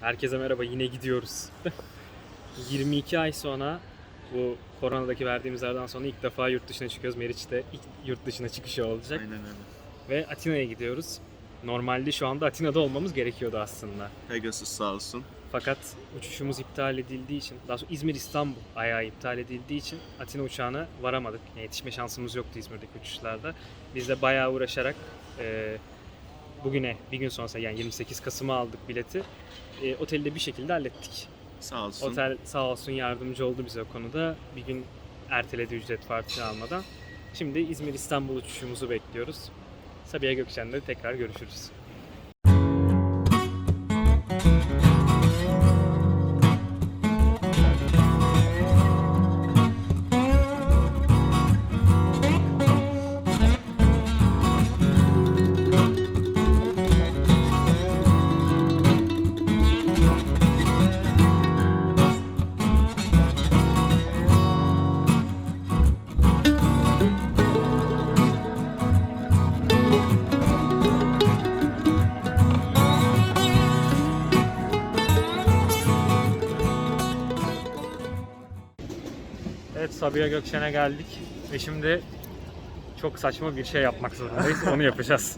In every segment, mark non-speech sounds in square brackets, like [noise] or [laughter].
Herkese merhaba yine gidiyoruz. [laughs] 22 ay sonra bu koronadaki verdiğimiz aradan sonra ilk defa yurt dışına çıkıyoruz. Meriç'te ilk yurt dışına çıkışı olacak. Aynen öyle. Ve Atina'ya gidiyoruz. Normalde şu anda Atina'da olmamız gerekiyordu aslında. Pegasus sağ olsun. Fakat uçuşumuz iptal edildiği için, daha sonra İzmir-İstanbul ayağı iptal edildiği için Atina uçağına varamadık. Yani yetişme şansımız yoktu İzmir'deki uçuşlarda. Biz de bayağı uğraşarak e, bugüne bir gün sonra yani 28 Kasım'a aldık bileti. E, oteli de bir şekilde hallettik. Sağ olsun. Otel sağ olsun yardımcı oldu bize o konuda. Bir gün erteledi ücret farkı almadan. Şimdi İzmir-İstanbul uçuşumuzu bekliyoruz. Sabiha Gökçen'de tekrar görüşürüz. Sabiha Gökçen'e geldik ve şimdi çok saçma bir şey yapmak zorundayız. Onu yapacağız.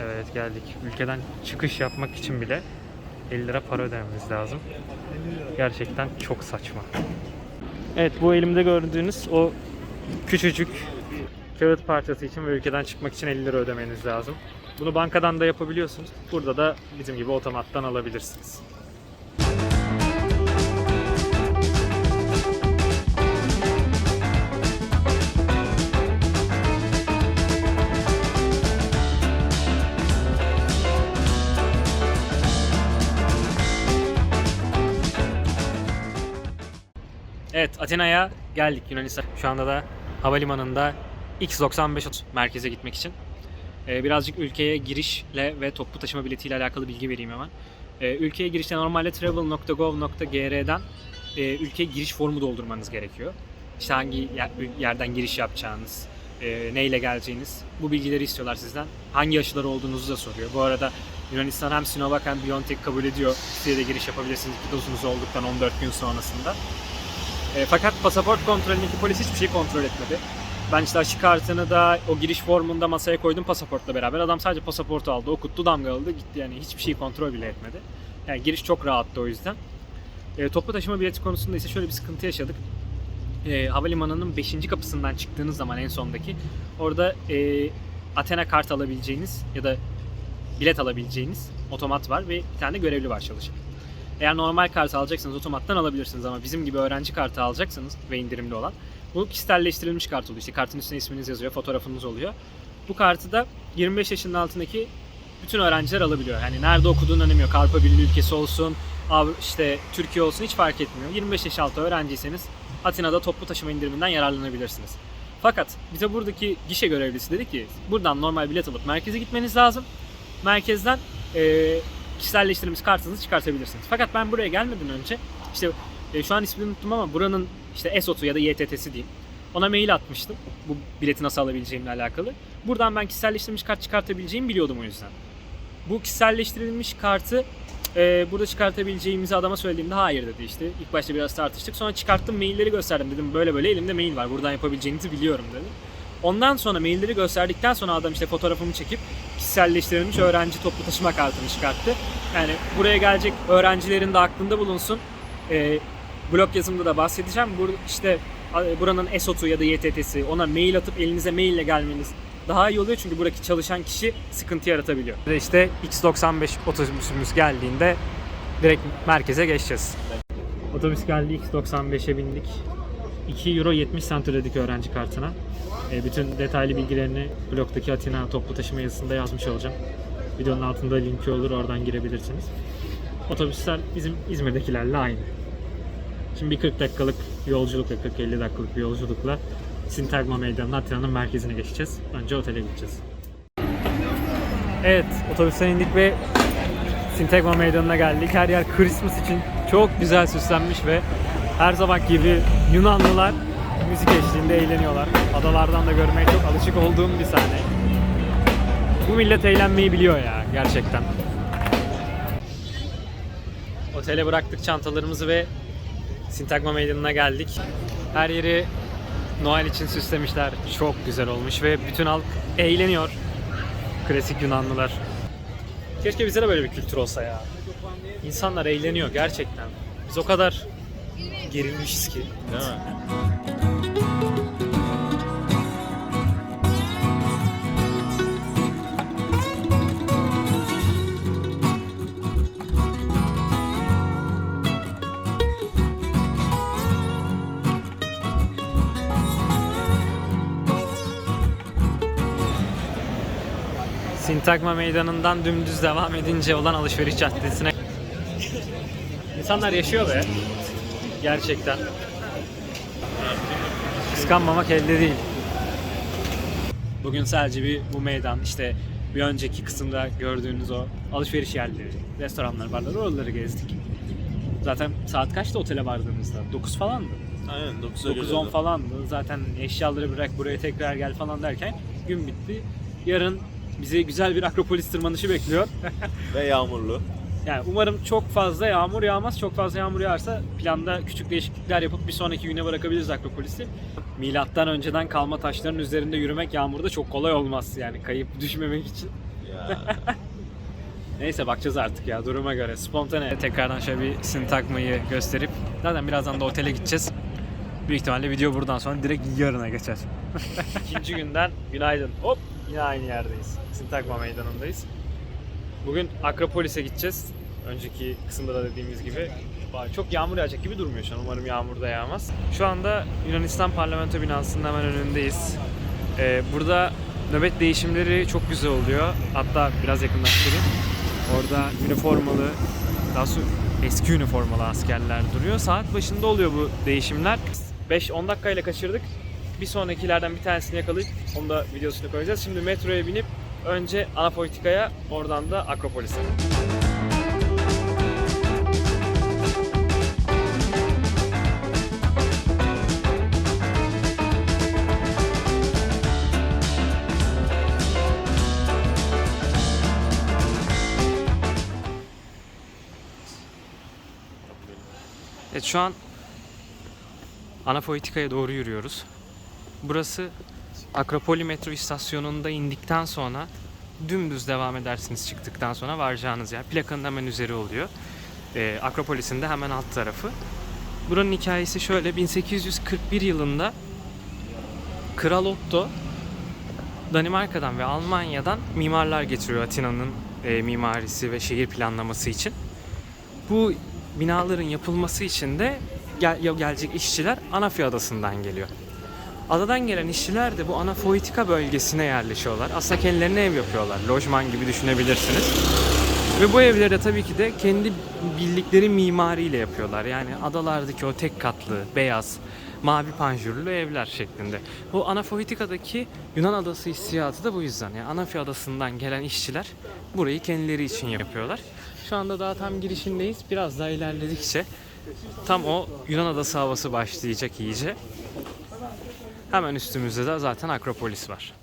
Evet geldik. Ülkeden çıkış yapmak için bile 50 lira para ödememiz lazım. Gerçekten çok saçma. Evet bu elimde gördüğünüz o küçücük kağıt parçası için ve ülkeden çıkmak için 50 lira ödemeniz lazım. Bunu bankadan da yapabiliyorsunuz. Burada da bizim gibi otomattan alabilirsiniz. Atina'ya geldik Yunanistan. Şu anda da havalimanında X95 merkeze gitmek için. Ee, birazcık ülkeye girişle ve toplu taşıma biletiyle alakalı bilgi vereyim hemen. Ee, ülkeye girişte normalde travel.gov.gr'den e, ülkeye giriş formu doldurmanız gerekiyor. İşte hangi yer- yerden giriş yapacağınız, e, neyle geleceğiniz bu bilgileri istiyorlar sizden. Hangi aşılar olduğunuzu da soruyor. Bu arada Yunanistan hem Sinovac hem BioNTech kabul ediyor. Size de giriş yapabilirsiniz iki dozunuz olduktan 14 gün sonrasında. E, fakat pasaport kontrolündeki polis hiçbir şey kontrol etmedi. Ben işte aşı kartını da o giriş formunda masaya koydum pasaportla beraber. Adam sadece pasaportu aldı, okuttu, damgaladı, gitti yani hiçbir şey kontrol bile etmedi. Yani giriş çok rahattı o yüzden. E, toplu taşıma bileti konusunda ise şöyle bir sıkıntı yaşadık. E, havalimanının 5. kapısından çıktığınız zaman en sondaki orada e, Athena kart alabileceğiniz ya da bilet alabileceğiniz otomat var ve bir tane görevli var çalışan. Eğer normal kartı alacaksanız otomattan alabilirsiniz ama bizim gibi öğrenci kartı alacaksanız ve indirimli olan bu kişiselleştirilmiş kart oluyor. İşte kartın üstüne isminiz yazıyor, fotoğrafınız oluyor. Bu kartı da 25 yaşının altındaki bütün öğrenciler alabiliyor. Yani nerede okuduğun önemi yok. Avrupa Birliği ülkesi olsun, işte Türkiye olsun hiç fark etmiyor. 25 yaş altı öğrenciyseniz Atina'da toplu taşıma indiriminden yararlanabilirsiniz. Fakat bize buradaki gişe görevlisi dedi ki buradan normal bilet alıp merkeze gitmeniz lazım. Merkezden eee kişiselleştirilmiş kartınızı çıkartabilirsiniz. Fakat ben buraya gelmeden önce işte e, şu an ismini unuttum ama buranın işte ESOT'u ya da YTT'si diyeyim. Ona mail atmıştım bu bileti nasıl alabileceğimle alakalı. Buradan ben kişiselleştirilmiş kart çıkartabileceğimi biliyordum o yüzden. Bu kişiselleştirilmiş kartı e, burada çıkartabileceğimizi adama söylediğimde hayır dedi işte. İlk başta biraz tartıştık. Sonra çıkarttım mailleri gösterdim dedim böyle böyle elimde mail var buradan yapabileceğinizi biliyorum dedi. Ondan sonra mailleri gösterdikten sonra adam işte fotoğrafımı çekip kişiselleştirilmiş öğrenci toplu taşıma kartını çıkarttı. Yani buraya gelecek öğrencilerin de aklında bulunsun. Ee, blog yazımda da bahsedeceğim. Bur işte buranın ESOT'u ya da YTT'si ona mail atıp elinize maille gelmeniz daha iyi oluyor çünkü buradaki çalışan kişi sıkıntı yaratabiliyor. Ve işte X95 otobüsümüz geldiğinde direkt merkeze geçeceğiz. Otobüs geldi X95'e bindik. 2 euro 70 cent ödedik öğrenci kartına. E, bütün detaylı bilgilerini blogdaki Atina toplu taşıma yazısında yazmış olacağım. Videonun altında linki olur oradan girebilirsiniz. Otobüsler bizim İzmir'dekilerle aynı. Şimdi bir 40 dakikalık yolculukla, 40-50 dakikalık bir yolculukla Sintagma Meydanı'nın Atina'nın merkezine geçeceğiz. Önce otele gideceğiz. Evet, otobüsten indik ve Sintagma Meydanı'na geldik. Her yer Christmas için çok güzel süslenmiş ve her zaman gibi Yunanlılar müzik eşliğinde eğleniyorlar. Adalardan da görmeye çok alışık olduğum bir sahne. Bu millet eğlenmeyi biliyor ya gerçekten. Otele bıraktık çantalarımızı ve Sintagma Meydanı'na geldik. Her yeri Noel için süslemişler. Çok güzel olmuş ve bütün halk eğleniyor. Klasik Yunanlılar. Keşke bize de böyle bir kültür olsa ya. İnsanlar eğleniyor gerçekten. Biz o kadar gerilmişiz ki. Değil mi? Sintagma Meydanı'ndan dümdüz devam edince olan alışveriş caddesine İnsanlar yaşıyor be. Gerçekten. Kıskanmamak elde değil. Bugün sadece bir bu meydan işte bir önceki kısımda gördüğünüz o alışveriş yerleri, restoranlar, barlar oraları gezdik. Zaten saat kaçtı otele vardığımızda? 9 falandı. Aynen 9'a 9-10 geliyordu. falandı. Zaten eşyaları bırak buraya tekrar gel falan derken gün bitti. Yarın bizi güzel bir Akropolis tırmanışı bekliyor. [laughs] Ve yağmurlu. Yani umarım çok fazla yağmur yağmaz. Çok fazla yağmur yağarsa planda küçük değişiklikler yapıp bir sonraki güne bırakabiliriz Akropolis'i. Milattan önceden kalma taşların üzerinde yürümek yağmurda çok kolay olmaz yani kayıp düşmemek için. Ya. [laughs] Neyse bakacağız artık ya duruma göre. Spontane. Tekrardan şöyle bir sintagmayı gösterip zaten birazdan da otele gideceğiz. Büyük ihtimalle video buradan sonra direkt yarına geçer. [laughs] İkinci günden günaydın. Hop yine aynı yerdeyiz. Sintagma meydanındayız. Bugün Akropolis'e gideceğiz. Önceki kısımda da dediğimiz gibi. Çok yağmur yağacak gibi durmuyor şu an. Umarım yağmur da yağmaz. Şu anda Yunanistan Parlamento binasının hemen önündeyiz. Ee, burada nöbet değişimleri çok güzel oluyor. Hatta biraz yakınlaştırayım. Orada üniformalı, daha sonra eski üniformalı askerler duruyor. Saat başında oluyor bu değişimler. 5-10 dakikayla kaçırdık. Bir sonrakilerden bir tanesini yakalayıp onu da videosunu koyacağız. Şimdi metroya binip önce Anapolitika'ya oradan da Akropolis'e. Evet şu an Anapolitika'ya doğru yürüyoruz. Burası Akropoli metro istasyonunda indikten sonra dümdüz devam edersiniz çıktıktan sonra varacağınız yer. Plakanın hemen üzeri oluyor. Ee, Akropolis'in de hemen alt tarafı. Buranın hikayesi şöyle. 1841 yılında Kral Otto Danimarka'dan ve Almanya'dan mimarlar getiriyor Atina'nın e, mimarisi ve şehir planlaması için. Bu binaların yapılması için de gel, gelecek işçiler Anafi Adası'ndan geliyor. Adadan gelen işçiler de bu Anafoitika bölgesine yerleşiyorlar. Aslında kendilerine ev yapıyorlar. Lojman gibi düşünebilirsiniz. Ve bu evleri de tabii ki de kendi bildikleri mimariyle yapıyorlar. Yani adalardaki o tek katlı, beyaz, mavi panjurlu evler şeklinde. Bu Anafoitika'daki Yunan adası hissiyatı da bu yüzden. Yani Anafi adasından gelen işçiler burayı kendileri için yapıyorlar. Şu anda daha tam girişindeyiz. Biraz daha ilerledikçe tam o Yunan adası havası başlayacak iyice. Hemen üstümüzde de zaten Akropolis var.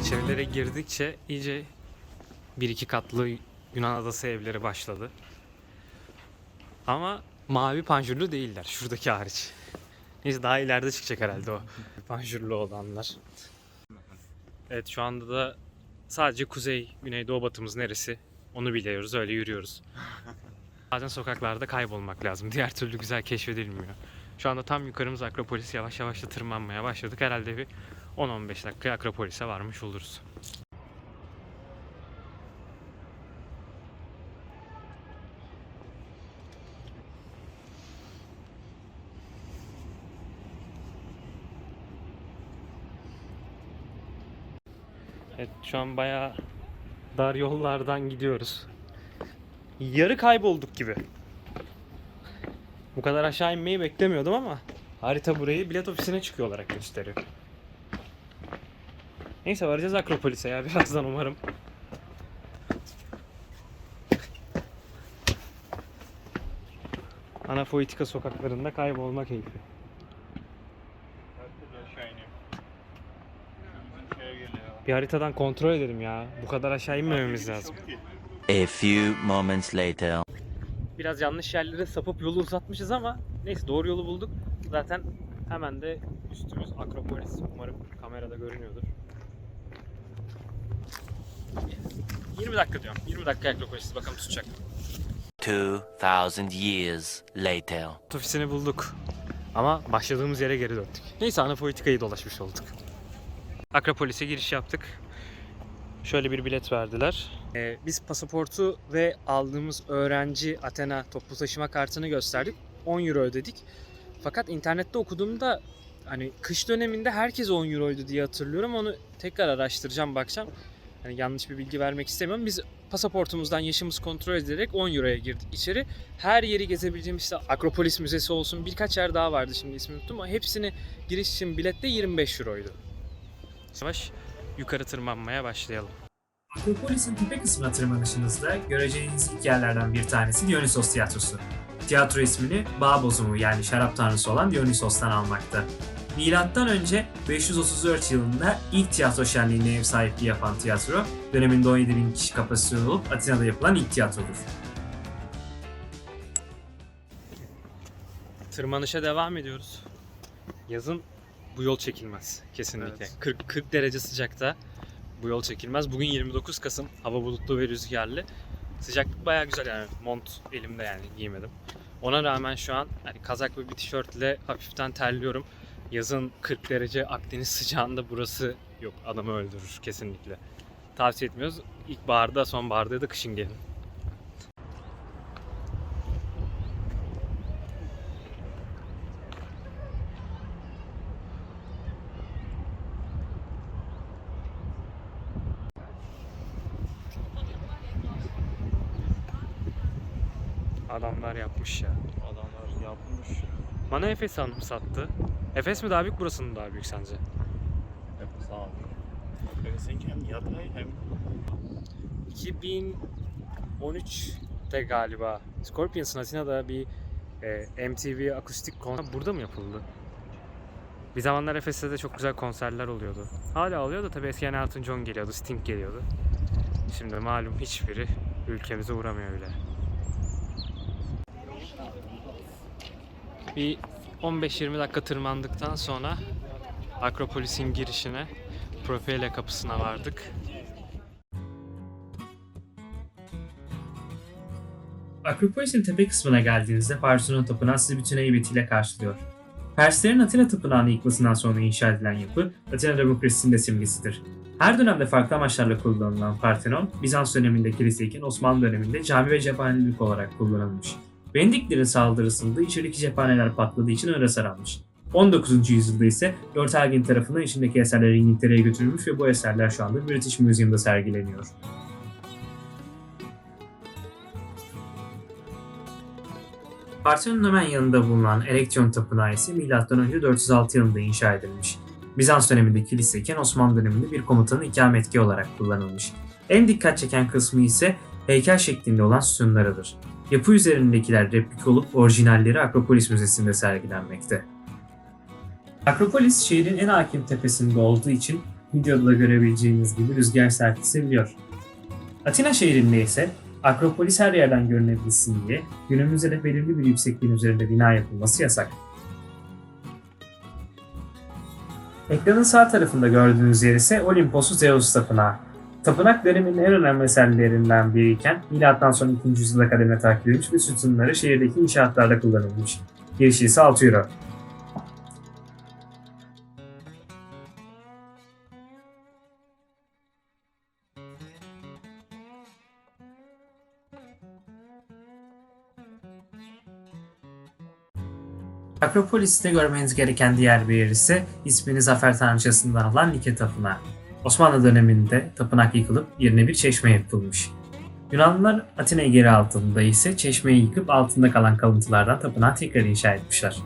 İçerilere girdikçe iyice bir iki katlı Yunan adası evleri başladı. Ama mavi panjurlu değiller şuradaki hariç. Neyse daha ileride çıkacak herhalde o panjurlu olanlar. Evet şu anda da sadece kuzey, güneydoğu batımız neresi onu biliyoruz öyle yürüyoruz. Bazen sokaklarda kaybolmak lazım. Diğer türlü güzel keşfedilmiyor. Şu anda tam yukarımız Akropolis yavaş yavaş da tırmanmaya başladık. Herhalde bir 10-15 dakika Akropolis'e varmış oluruz. Evet şu an bayağı dar yollardan gidiyoruz. Yarı kaybolduk gibi. Bu kadar aşağı inmeyi beklemiyordum ama harita burayı bilet ofisine çıkıyor olarak gösteriyor. Neyse varacağız Akropolis'e ya [laughs] birazdan umarım. Anafoitika sokaklarında kaybolma keyfi. Bir haritadan kontrol edelim ya. Bu kadar aşağı inmememiz lazım. A few moments later. Biraz yanlış yerlere sapıp yolu uzatmışız ama neyse doğru yolu bulduk. Zaten hemen de üstümüz Akropolis. Umarım kamerada görünüyordur. 20 dakika diyorum. 20 dakika Akropolis bakalım tutacak. 2000 years later. Ofisini bulduk. Ama başladığımız yere geri döndük. Neyse Anapolitika'yı dolaşmış olduk. Akropolis'e giriş yaptık. Şöyle bir bilet verdiler. Ee, biz pasaportu ve aldığımız öğrenci Athena toplu taşıma kartını gösterdik. 10 euro ödedik. Fakat internette okuduğumda hani kış döneminde herkes 10 euroydu diye hatırlıyorum. Onu tekrar araştıracağım, bakacağım. Hani yanlış bir bilgi vermek istemiyorum. Biz pasaportumuzdan yaşımız kontrol edilerek 10 euroya girdik içeri. Her yeri gezebileceğimiz işte Akropolis Müzesi olsun birkaç yer daha vardı şimdi ismini unuttum ama hepsini giriş için bilette 25 euroydu. Yavaş yukarı tırmanmaya başlayalım. Akropolis'in tepe kısmına tırmanışınızda göreceğiniz ilk yerlerden bir tanesi Dionysos Tiyatrosu. Tiyatro ismini bağ bozumu yani şarap tanrısı olan Dionysos'tan almakta. Milattan önce 534 yılında ilk tiyatro şenliğine ev sahipliği yapan tiyatro, döneminde 17 bin kişi kapasiteli olup Atina'da yapılan ilk tiyatrodur. Tırmanışa devam ediyoruz. Yazın bu yol çekilmez kesinlikle. Evet. 40 40 derece sıcakta bu yol çekilmez. Bugün 29 Kasım. Hava bulutlu ve rüzgarlı. Sıcaklık bayağı güzel yani. Mont elimde yani giymedim. Ona rağmen şu an hani kazak ve bir tişörtle hafiften terliyorum. Yazın 40 derece Akdeniz sıcağında burası yok. Adamı öldürür kesinlikle. Tavsiye etmiyoruz. İlkbaharda, sonbaharda ya da kışın gelin. Adamlar yapmış ya. Adamlar yapmış. Bana Efes Hanım sattı. Efes mi daha büyük burası mı daha büyük sence? Sağ ol. Seninki hem yatay hem 2013'te galiba Scorpions'ın Atina'da bir e, MTV akustik konser burada mı yapıldı? Bir zamanlar Efes'te de çok güzel konserler oluyordu. Hala oluyor da tabii eskiden Elton John geliyordu, Sting geliyordu. Şimdi malum hiçbiri ülkemize uğramıyor bile. Bir 15-20 dakika tırmandıktan sonra Akropolis'in girişine Propele kapısına vardık. Akropolis'in tepe kısmına geldiğinizde Parthenon Tapınağı sizi bütün heybetiyle karşılıyor. Perslerin Atina Tapınağı'nı yıkmasından sonra inşa edilen yapı, Atina demokrasisinin de simgesidir. Her dönemde farklı amaçlarla kullanılan Parthenon, Bizans döneminde kiliseyken Osmanlı döneminde cami ve cephanelik olarak kullanılmış. Vendiklerin saldırısında içerideki cephaneler patladığı için öyle sarılmış. 19. yüzyılda ise Lord Elgin tarafından içindeki eserler İngiltere'ye götürülmüş ve bu eserler şu anda British Museum'da sergileniyor. Partenon'un hemen yanında bulunan Elektrion Tapınağı ise M.Ö. 406 yılında inşa edilmiş. Bizans döneminde kiliseyken Osmanlı döneminde bir komutanın ikametgahı olarak kullanılmış. En dikkat çeken kısmı ise heykel şeklinde olan sütunlarıdır. Yapı üzerindekiler replik olup orijinalleri Akropolis Müzesi'nde sergilenmekte. Akropolis şehrin en hakim tepesinde olduğu için videoda da görebileceğiniz gibi rüzgar sert esebiliyor. Atina şehrinde ise Akropolis her yerden görünebilsin diye günümüzde de belirli bir yüksekliğin üzerinde bina yapılması yasak. Ekranın sağ tarafında gördüğünüz yer ise Olimpos'u Zeus Tapınağı. Tapınak döneminin en önemli eserlerinden biriyken milattan sonra 2. yüzyılda kademe takip edilmiş ve sütunları şehirdeki inşaatlarda kullanılmış. Girişi ise 6 euro. Akropolis'te görmeniz gereken diğer bir yer ise ismini Zafer Tanrıçası'ndan alan Nike Tapınağı. Osmanlı döneminde tapınak yıkılıp yerine bir çeşme yapılmış. Yunanlılar Atina'yı geri aldığında ise çeşmeyi yıkıp altında kalan kalıntılardan tapınağı tekrar inşa etmişler.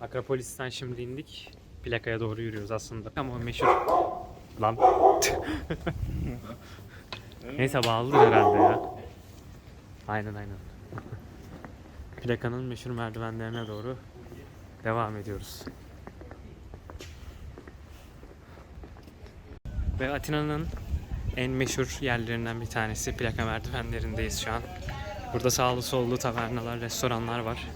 Akropolis'ten şimdi indik. Plakaya doğru yürüyoruz aslında. Ama meşhur... Lan. Neyse bağlıdır herhalde ya. Aynen aynen. Plakanın meşhur merdivenlerine doğru devam ediyoruz. Ve Atina'nın en meşhur yerlerinden bir tanesi plaka merdivenlerindeyiz şu an. Burada sağlı sollu tavernalar, restoranlar var.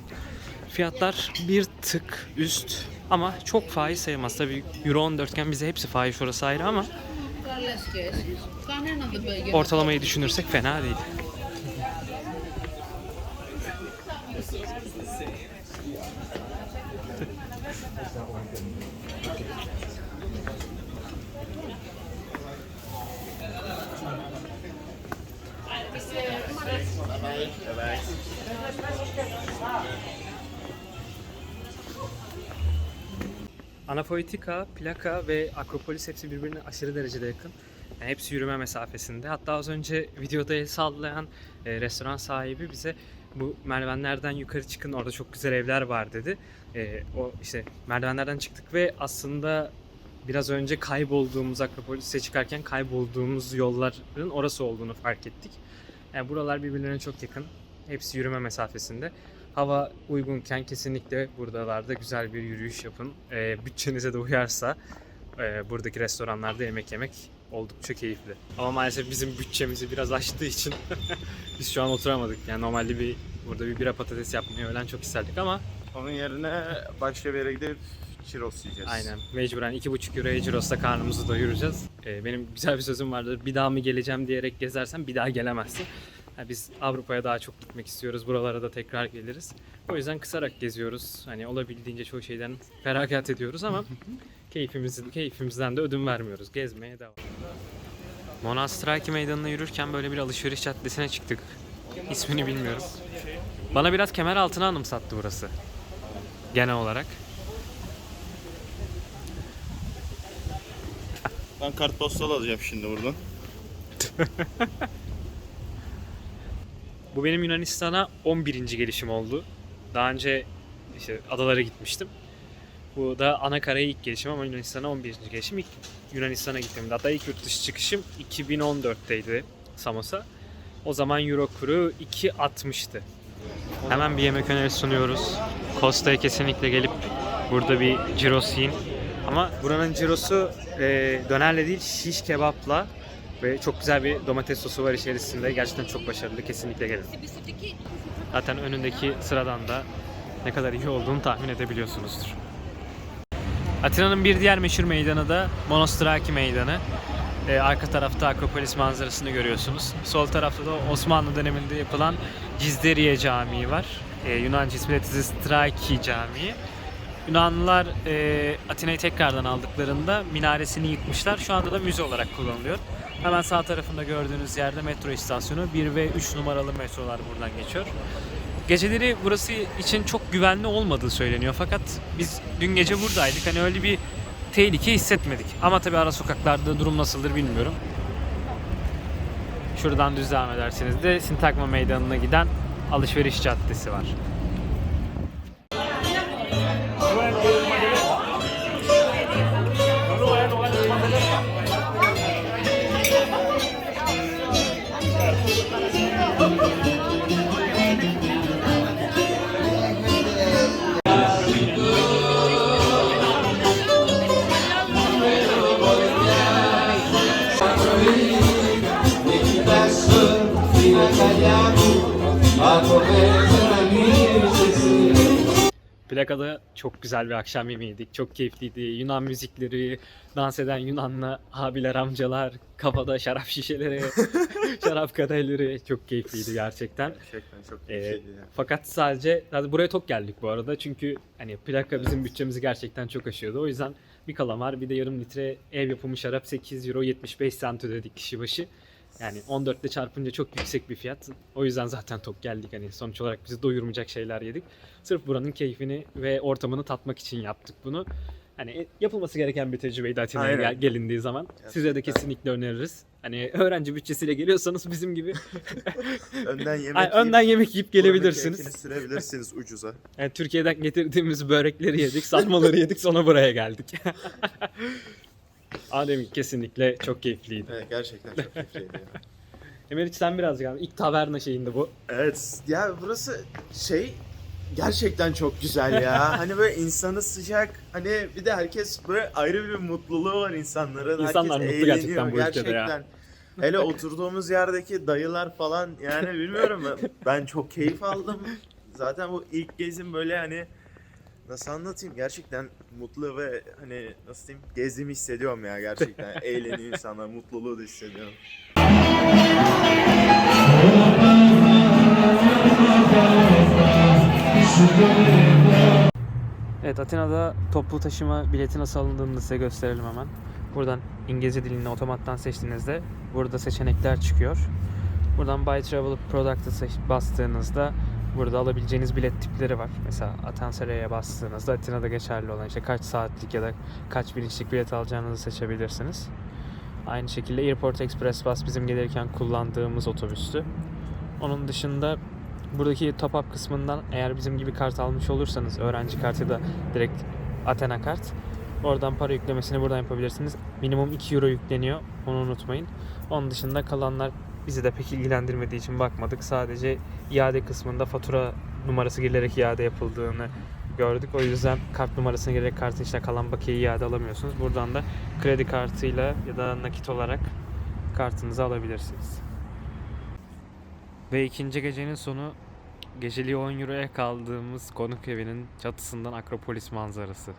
Fiyatlar bir tık üst ama çok faiz sayılmaz. Tabii Euro 14 iken bize hepsi faiz orası ayrı ama ortalamayı düşünürsek fena değil. Anapoetika, Plaka ve Akropolis hepsi birbirine aşırı derecede yakın. Yani hepsi yürüme mesafesinde. Hatta az önce videoda el sallayan e, restoran sahibi bize bu merdivenlerden yukarı çıkın orada çok güzel evler var dedi. E, o işte merdivenlerden çıktık ve aslında biraz önce kaybolduğumuz Akropolis'e çıkarken kaybolduğumuz yolların orası olduğunu fark ettik. Yani buralar birbirlerine çok yakın. Hepsi yürüme mesafesinde. Hava uygunken kesinlikle buralarda güzel bir yürüyüş yapın. Ee, bütçenize de uyarsa e, buradaki restoranlarda yemek yemek oldukça keyifli. Ama maalesef bizim bütçemizi biraz aştığı için [laughs] biz şu an oturamadık. Yani normalde bir burada bir bira patates yapmayı öğlen çok isterdik ama Onun yerine başka bir yere gidip churros yiyeceğiz. aynen mecburen 2,5 euroya Ciros'ta karnımızı doyuracağız. Ee, benim güzel bir sözüm vardır. Bir daha mı geleceğim diyerek gezersen bir daha gelemezsin. Yani biz Avrupa'ya daha çok gitmek istiyoruz. Buralara da tekrar geliriz. O yüzden kısarak geziyoruz. Hani olabildiğince çoğu şeyden feragat ediyoruz ama [laughs] keyfimizi, keyfimizden de ödün vermiyoruz. Gezmeye devam. Monastraki meydanına yürürken böyle bir alışveriş caddesine çıktık. İsmini bilmiyorum. Bana biraz kemer altına anımsattı burası. Genel olarak. Ben kartpostal alacağım şimdi buradan. [laughs] Bu benim Yunanistan'a 11. gelişim oldu. Daha önce işte adalara gitmiştim. Bu da ana karaya ilk gelişim ama Yunanistan'a 11. gelişim. İlk Yunanistan'a gittiğimde hatta ilk yurt dışı çıkışım 2014'teydi Samos'a. O zaman Euro kuru 2.60'tı. Hemen bir yemek önerisi sunuyoruz. Costa'ya kesinlikle gelip burada bir gyros yiyin. Ama buranın gyrosu e, dönerle değil şiş kebapla ve çok güzel bir domates sosu var içerisinde. Gerçekten çok başarılı. Kesinlikle gelin. Zaten önündeki sıradan da ne kadar iyi olduğunu tahmin edebiliyorsunuzdur. Atina'nın bir diğer meşhur meydanı da Monostraki Meydanı. Ee, arka tarafta Akropolis manzarasını görüyorsunuz. Sol tarafta da Osmanlı döneminde yapılan Cizderiye Camii var. Ee, Yunanca ismi de Tsistraki Camii. Yunanlılar e, Atina'yı tekrardan aldıklarında minaresini yıkmışlar. Şu anda da müze olarak kullanılıyor. Hemen sağ tarafında gördüğünüz yerde metro istasyonu. 1 ve 3 numaralı metrolar buradan geçiyor. Geceleri burası için çok güvenli olmadığı söyleniyor. Fakat biz dün gece buradaydık. Hani öyle bir tehlike hissetmedik. Ama tabii ara sokaklarda durum nasıldır bilmiyorum. Şuradan düz devam ederseniz de Sintagma Meydanı'na giden alışveriş caddesi var. Çok güzel bir akşam yemeğiydik. Çok keyifliydi. Yunan müzikleri, dans eden Yunanlı abiler, amcalar, kafada şarap şişeleri, [laughs] şarap kadehleri çok keyifliydi gerçekten. Gerçekten çok Ee, şeydi ya. Fakat sadece zaten buraya tok geldik bu arada. Çünkü hani plaka bizim bütçemizi gerçekten çok aşıyordu. O yüzden bir kalamar bir de yarım litre ev yapımı şarap 8 euro 75 cent ödedik kişi başı. Yani 14 ile çarpınca çok yüksek bir fiyat. O yüzden zaten tok geldik. Hani sonuç olarak bizi doyurmayacak şeyler yedik. Sırf buranın keyfini ve ortamını tatmak için yaptık bunu. Hani yapılması gereken bir tecrübeydi Atina'ya gel- gelindiği zaman. Size de kesinlikle öneririz. Hani öğrenci bütçesiyle geliyorsanız bizim gibi [laughs] Önden yemek Ay, önden yemek yiyip gelebilirsiniz. sürebilirsiniz ucuza. Yani Türkiye'den getirdiğimiz börekleri yedik, sarmaları yedik sonra buraya geldik. [laughs] Adem kesinlikle çok keyifliydi. Evet gerçekten çok keyifliydi. ya. [laughs] Emeriç sen biraz galiba ilk taverna şeyinde bu. Evet ya burası şey gerçekten çok güzel ya. [laughs] hani böyle insanı sıcak. Hani bir de herkes böyle ayrı bir mutluluğu var insanların. İnsanlar herkes mutlu gerçekten bu ülkede ya. gerçekten. Hele [laughs] oturduğumuz yerdeki dayılar falan yani bilmiyorum ben çok keyif aldım. Zaten bu ilk gezim böyle hani nasıl anlatayım gerçekten mutlu ve hani nasıl diyeyim gezdiğimi hissediyorum ya gerçekten. [laughs] Eğleniyor insanlar, mutluluğu da hissediyorum. Evet Atina'da toplu taşıma bileti nasıl alındığını size gösterelim hemen. Buradan İngilizce dilini otomattan seçtiğinizde burada seçenekler çıkıyor. Buradan Buy Travel Product'ı bastığınızda burada alabileceğiniz bilet tipleri var. Mesela Atansere'ye bastığınızda Atina'da geçerli olan işte kaç saatlik ya da kaç bilinçlik bilet alacağınızı seçebilirsiniz. Aynı şekilde Airport Express Bus bizim gelirken kullandığımız otobüstü. Onun dışında buradaki top up kısmından eğer bizim gibi kart almış olursanız öğrenci kartı da direkt Athena kart oradan para yüklemesini buradan yapabilirsiniz. Minimum 2 euro yükleniyor. Onu unutmayın. Onun dışında kalanlar bizi de pek ilgilendirmediği için bakmadık. Sadece iade kısmında fatura numarası girilerek iade yapıldığını gördük. O yüzden kart numarasına girerek kartın içine kalan bakiyeyi iade alamıyorsunuz. Buradan da kredi kartıyla ya da nakit olarak kartınızı alabilirsiniz. Ve ikinci gecenin sonu geceliği 10 euroya kaldığımız konuk evinin çatısından Akropolis manzarası.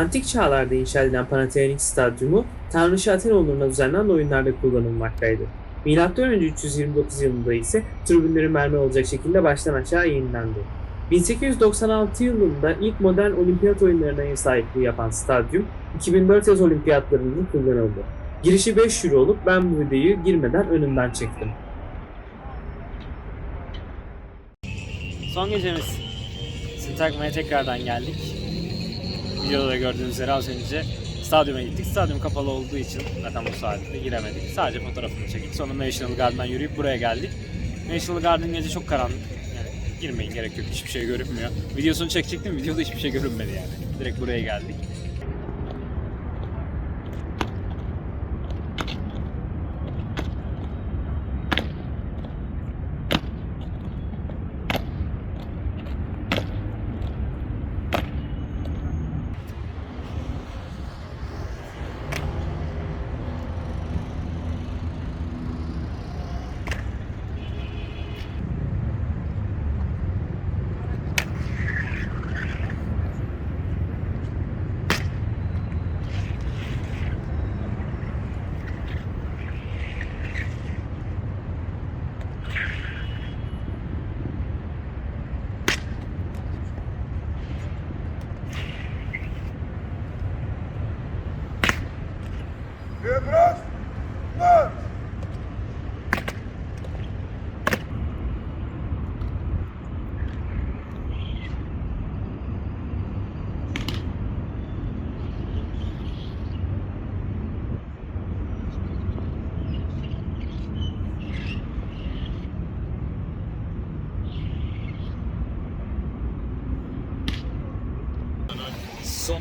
Antik çağlarda inşa edilen Panathinaikos Stadyumu Tanrıça Athenoğullarına düzenlenen oyunlarda kullanılmaktaydı. M.Ö. 329 yılında ise tribünleri mermer olacak şekilde baştan aşağı yenilendi. 1896 yılında ilk modern olimpiyat oyunlarına ev sahipliği yapan stadyum 2004 yaz olimpiyatlarında kullanıldı. Girişi 5 euro olup ben bu videoyu girmeden önünden çektim. Son gecemiz. Sintagma'ya tekrardan geldik. Videoda da gördüğünüz üzere az önce stadyuma gittik. Stadyum kapalı olduğu için zaten bu saatte giremedik. Sadece fotoğrafını çektik. Sonra National Garden'dan yürüyüp buraya geldik. National Garden gece çok karanlık. Yani girmeyin gerek yok. Hiçbir şey görünmüyor. Videosunu çekecektim. Videoda hiçbir şey görünmedi yani. Direkt buraya geldik.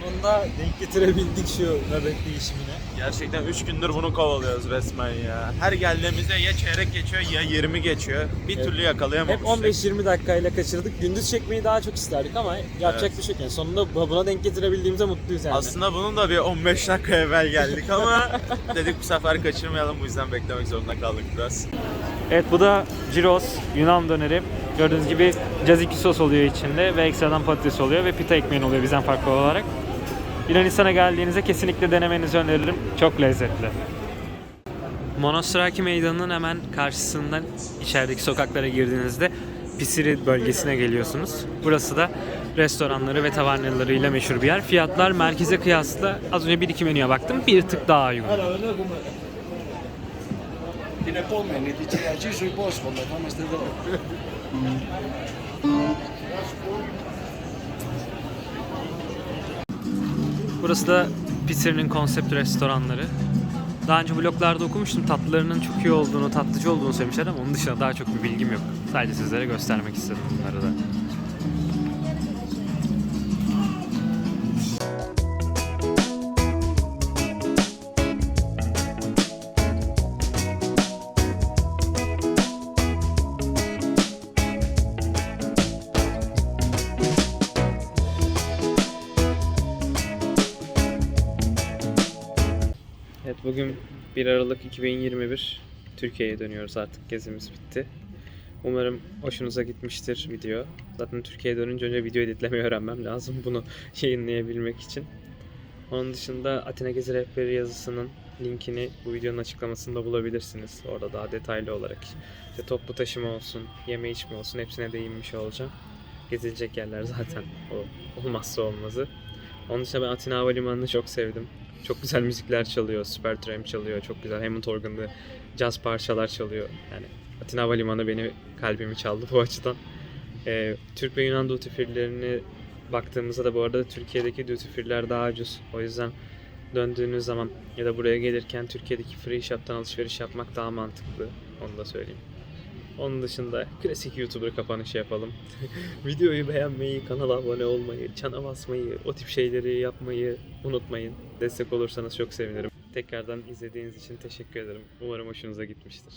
Sonunda denk getirebildik şu nöbet değişimine. Gerçekten 3 gündür bunu kovalıyoruz resmen ya. Her geldiğimizde ya çeyrek geçiyor ya 20 geçiyor. Bir Evet. türlü Hep yakalayamamıştık. 15-20 dakikayla kaçırdık. Gündüz çekmeyi daha çok isterdik ama yapacak Evet. bir şey yok. Yani sonunda bu- buna denk getirebildiğimize mutluyuz yani. Aslında bunun da bir 15 dakika evvel geldik [laughs] ama dedik bu sefer kaçırmayalım bu yüzden beklemek zorunda kaldık biraz. Evet bu da gyros Yunan döneri. Gördüğünüz gibi caziki sos oluyor içinde ve ekstradan patates oluyor ve pita ekmeğin oluyor bizden farklı olarak. Yunanistan'a geldiğinizde kesinlikle denemenizi öneririm. Çok lezzetli. Monostraki Meydanı'nın hemen karşısından içerideki sokaklara girdiğinizde Pisiri bölgesine geliyorsunuz. Burası da restoranları ve tavernalarıyla meşhur bir yer. Fiyatlar merkeze kıyasla az önce bir iki menüye baktım bir tık daha uygun. Την επόμενη, τη τσιρατζή σου υπόσχομαι, θα είμαστε εδώ. Burası da Pizzeri'nin konsept restoranları. Daha önce bloglarda okumuştum tatlılarının çok iyi olduğunu, tatlıcı olduğunu söylemişler ama onun dışında daha çok bir bilgim yok. Sadece sizlere göstermek istedim bunları da. Bugün 1 Aralık 2021 Türkiye'ye dönüyoruz artık gezimiz bitti. Umarım hoşunuza gitmiştir video. Zaten Türkiye'ye dönünce önce video editlemeyi öğrenmem lazım bunu [laughs] yayınlayabilmek için. Onun dışında Atina Gezi Rehberi yazısının linkini bu videonun açıklamasında bulabilirsiniz. Orada daha detaylı olarak işte toplu taşıma olsun, yeme içme olsun hepsine değinmiş olacağım. Gezilecek yerler zaten o olmazsa olmazı. Onun dışında ben Atina Havalimanı'nı çok sevdim. Çok güzel müzikler çalıyor. Supertramp çalıyor. Çok güzel Hammond organlı caz parçalar çalıyor. Yani Atina Havalimanı beni kalbimi çaldı bu açıdan. Ee, Türk ve Yunan duty free'lerine baktığımızda da bu arada Türkiye'deki duty free'ler daha ucuz. O yüzden döndüğünüz zaman ya da buraya gelirken Türkiye'deki free shop'tan alışveriş yapmak daha mantıklı. Onu da söyleyeyim. Onun dışında klasik YouTuber kapanışı yapalım. [laughs] Videoyu beğenmeyi, kanala abone olmayı, çana basmayı, o tip şeyleri yapmayı unutmayın. Destek olursanız çok sevinirim. Tekrardan izlediğiniz için teşekkür ederim. Umarım hoşunuza gitmiştir.